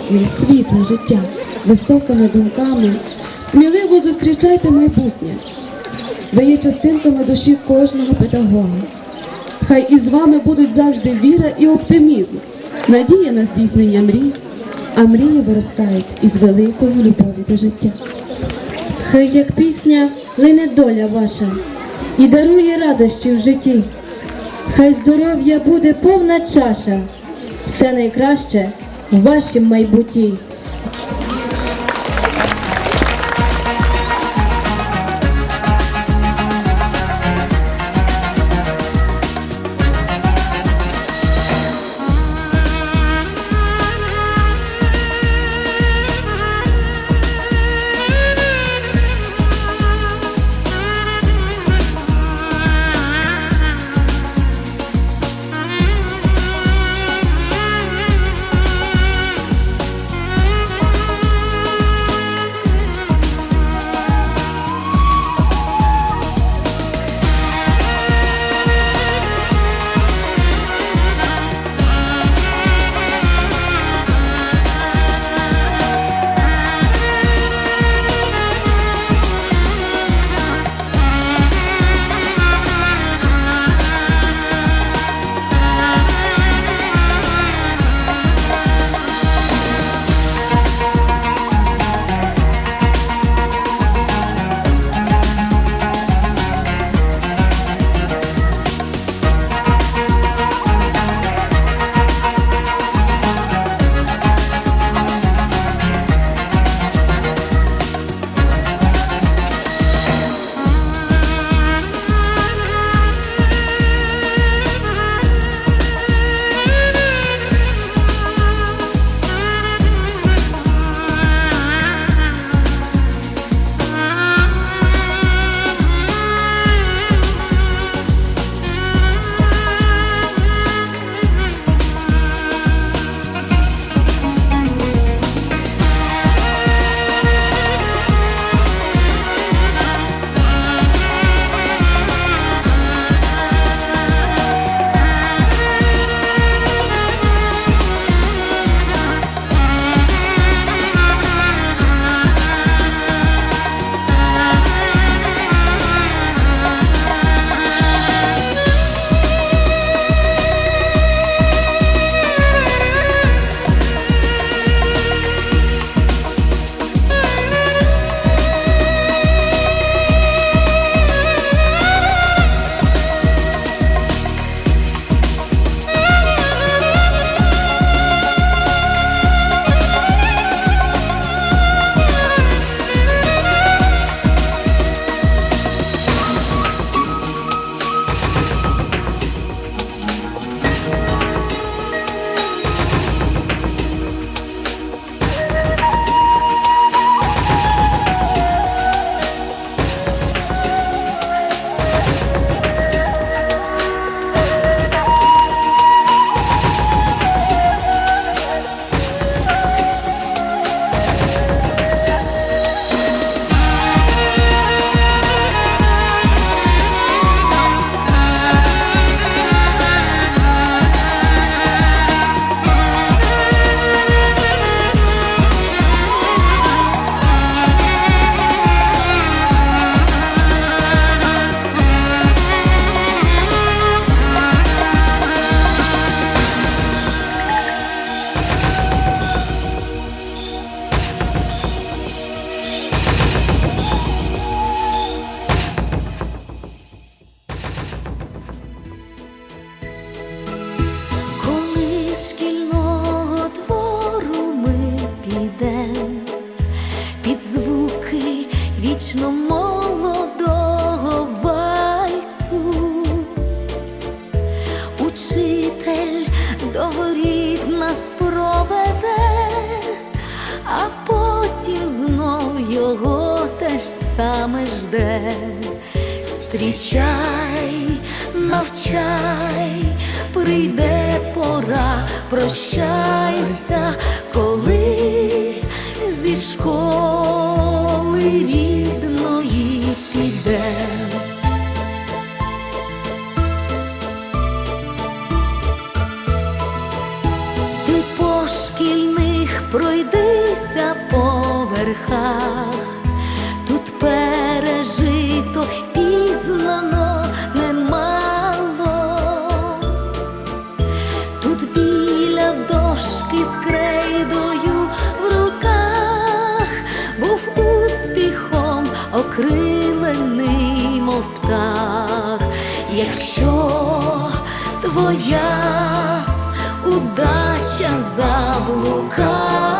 прекрасне, світле життя. Високими думками сміливо зустрічайте майбутнє. Ви є частинками душі кожного педагога. Хай із вами будуть завжди віра і оптимізм, надія на здійснення мрій, а мрії виростають із великої любові до життя. Хай як пісня лине доля ваша і дарує радощі в житті. Хай здоров'я буде повна чаша, все найкраще в вашім майбутті. його те ж саме жде, зустрічай, навчай, прийде пора, прощайся, коли зі школи. Якщо твоя удача заблукала,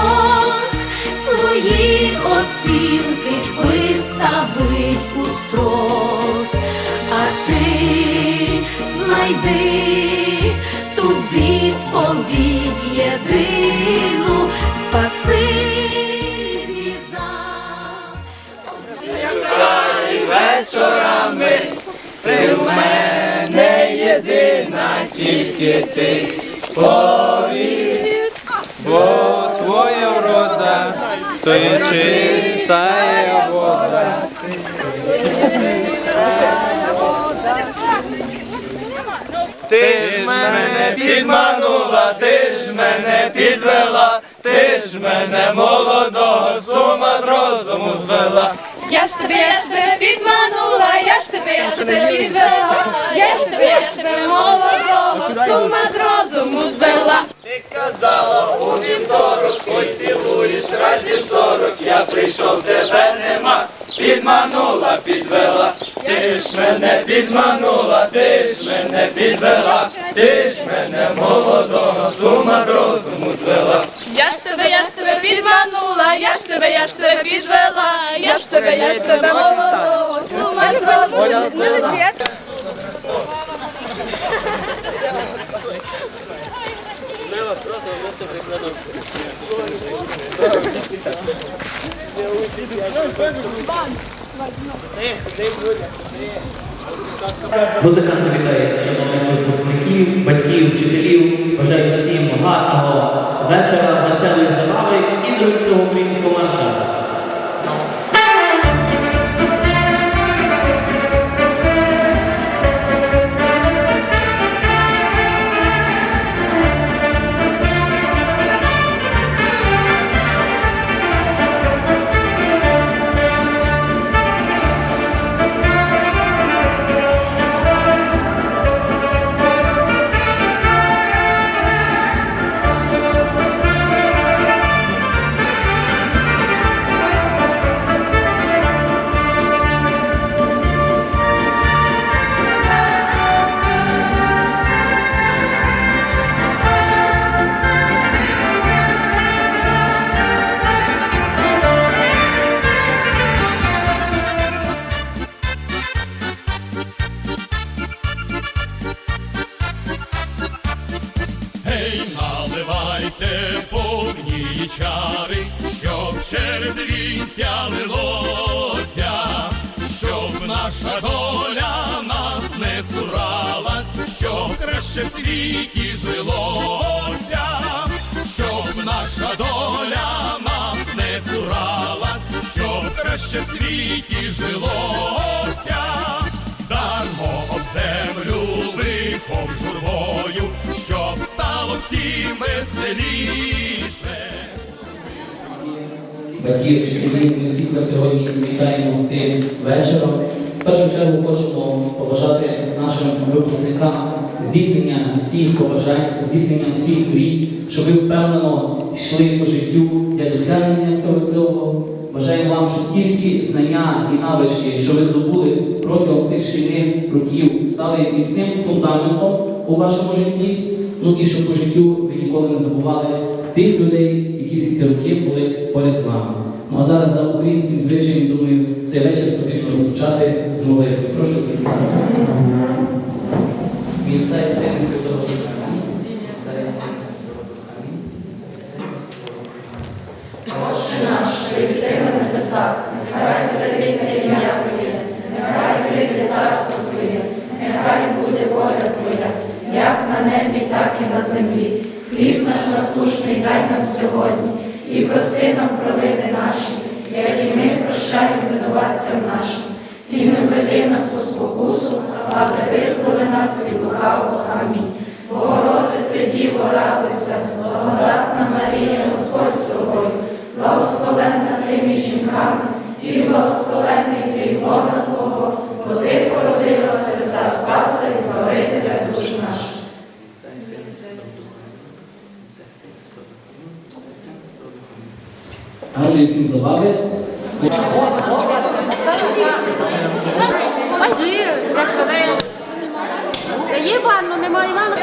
свої оцінки виставить у срок, а ти знайди ту відповідь єдину, спасибі вечорами. Ти в мене єдина, тільки ти повір, то є чистая вода. Ти ж мене підманула, ти ж мене підвела, ти ж мене молодого сума з розуму звела. Я ж тебе, я ж тебе підманула, я ж тебе, я ж тебе підвела, я ж тебе, я ж тебе молодого, сума з розуму звела. Ти казала у вівторок, поцілуєш разів сорок, я прийшов, тебе нема, підманула, підвела, ти ж мене підманула, ти ж мене підвела, ти ж мене молодого, з ума з розуму звела. Я ж тебе підманула, я ж тебе, я ж тебе підвела, я ж тебе, я ж тебе молодого. Музиканти вітають шановних випускників, батьків, вчителів. Бажаю всім гарного вечора, веселої забави і до цього українського марша. Чари, щоб через вінця лилося, щоб наша доля нас не цуралась, щоб краще в світі жилося, щоб наша доля нас не цуралась, щоб краще в світі жилося, дармо об землю лихом журбою, щоб стало всім веселіше. батьків, вчителів, ми всіх вас сьогодні вітаємо з цим вечором. В першу чергу хочемо побажати нашим випускникам здійснення всіх побажань, здійснення всіх мрій, щоб ви впевнено йшли по життю для досягнення всього цього. Бажаємо вам, щоб ті всі знання і навички, що ви здобули протягом цих шкільних років, стали міцним фундаментом у вашому житті. Ну і щоб по життю ви ніколи не забували тих людей, які всі ці роки були поряд з вами. Ну а зараз за українським звичаєм, думаю, цей вечір потрібно розпочати з молитви. Прошу всіх стати. Від Отця і Сина і Святого Духа. Амінь. Отця і Сина і на небі, так і на землі. Хліб наш насушний дай нам сьогодні, і прости нам провини наші, як і ми прощаємо винуватцям нашим. І не введи нас у спокусу, але визволи нас від лукавого. Амінь. Богородице, Діво, радуйся, благодатна Марія, Господь з тобою, благословенна ти між жінками, і благословенний плід Бога Твого, бо ти породила Гарної всім забави. Є ванну, немає ванну.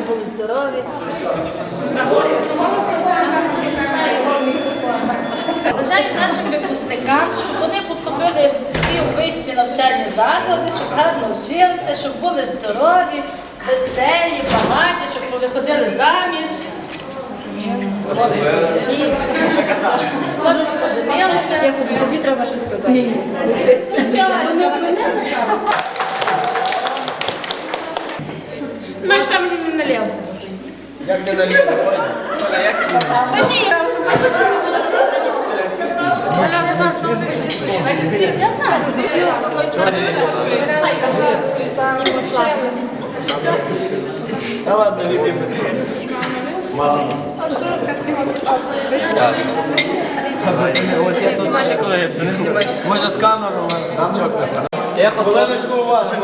Ви були здорові. Бажаю нашим випускникам, щоб вони поступили всі у вищі навчальні заклади, щоб гарно вчилися, щоб були здорові, веселі, багаті, щоб виходили заміж. Тобі треба щось сказати. Ну і що мені не налив? Як не наліво? Та ні, я Я знаю. Та ладно, любимо. От я тут... Може з камерою у вас замчок Хвилиночку уваги.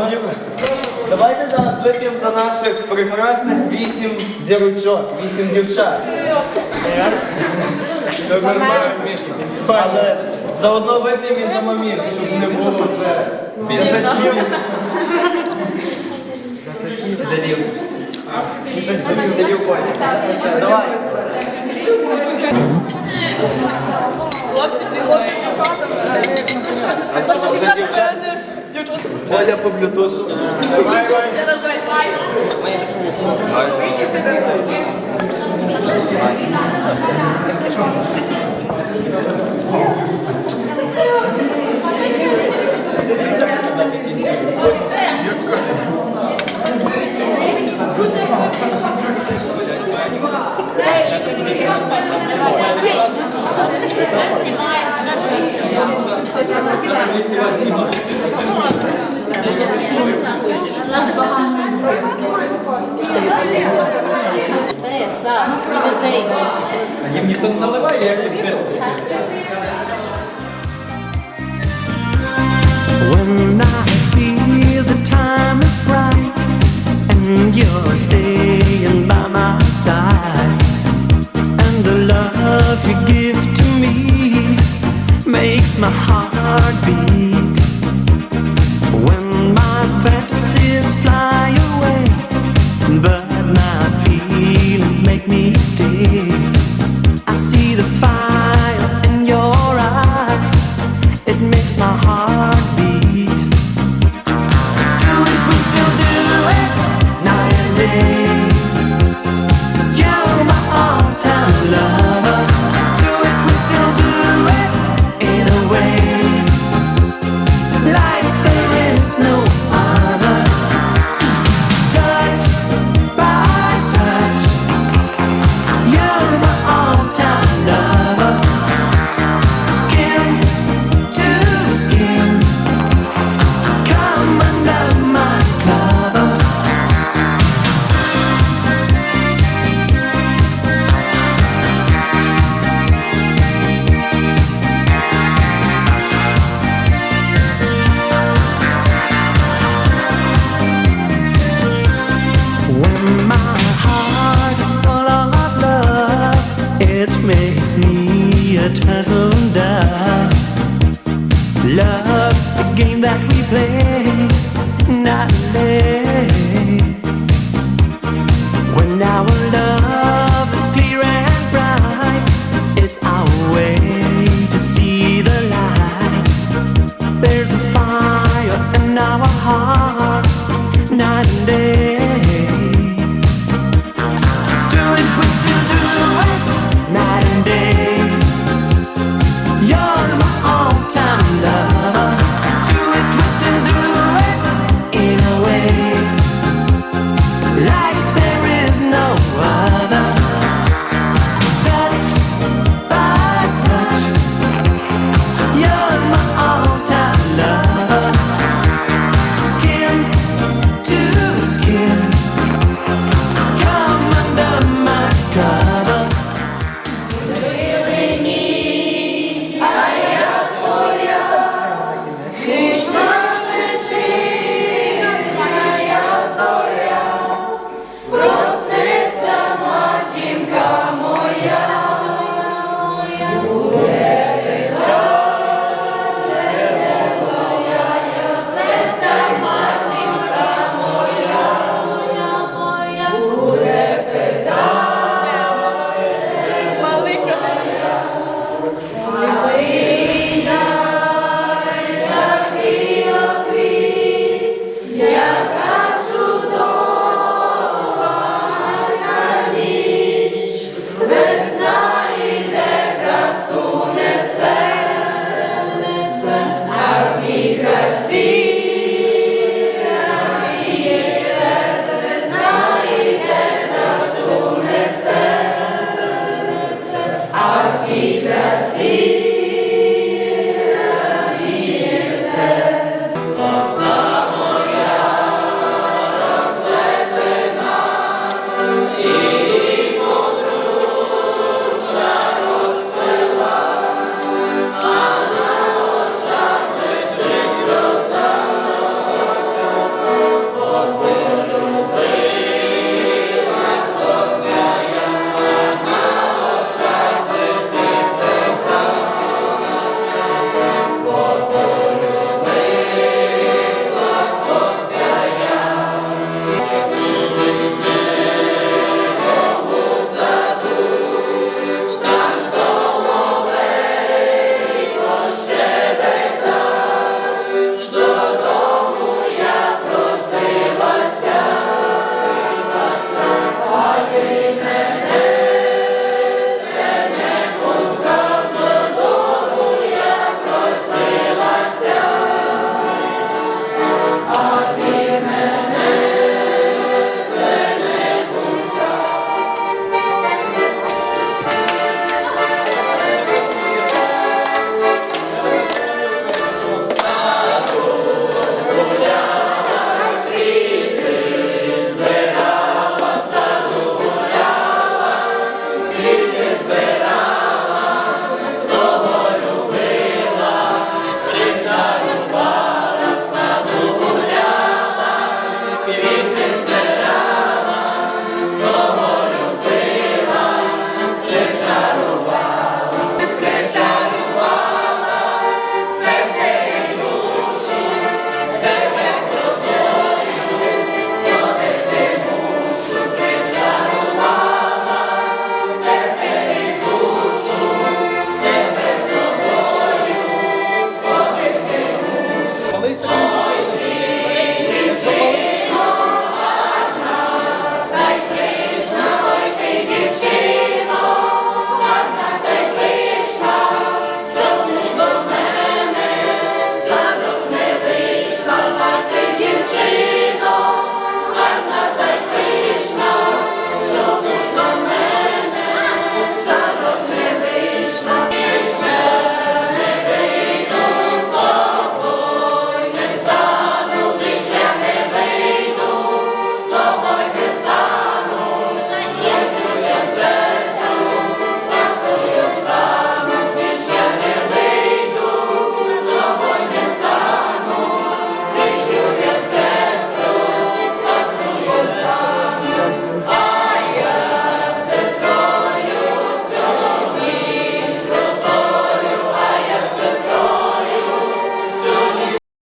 Зараз вип'ємо за наших прекрасних вісім зірочок, вісім дівчат. Це нормально смішно. Але заодно вип'ємо і за мамір, щоб не було вже бідаків. Здалів. Здалів потім. Все, давай. За дівчат. Оля по блютусу. А їм ніхто не наливає, як їм пити. When I feel the time is right and you're staying by my side, and the love you give to me makes my heart beat. make me stay. Turtle. Love's the game that we play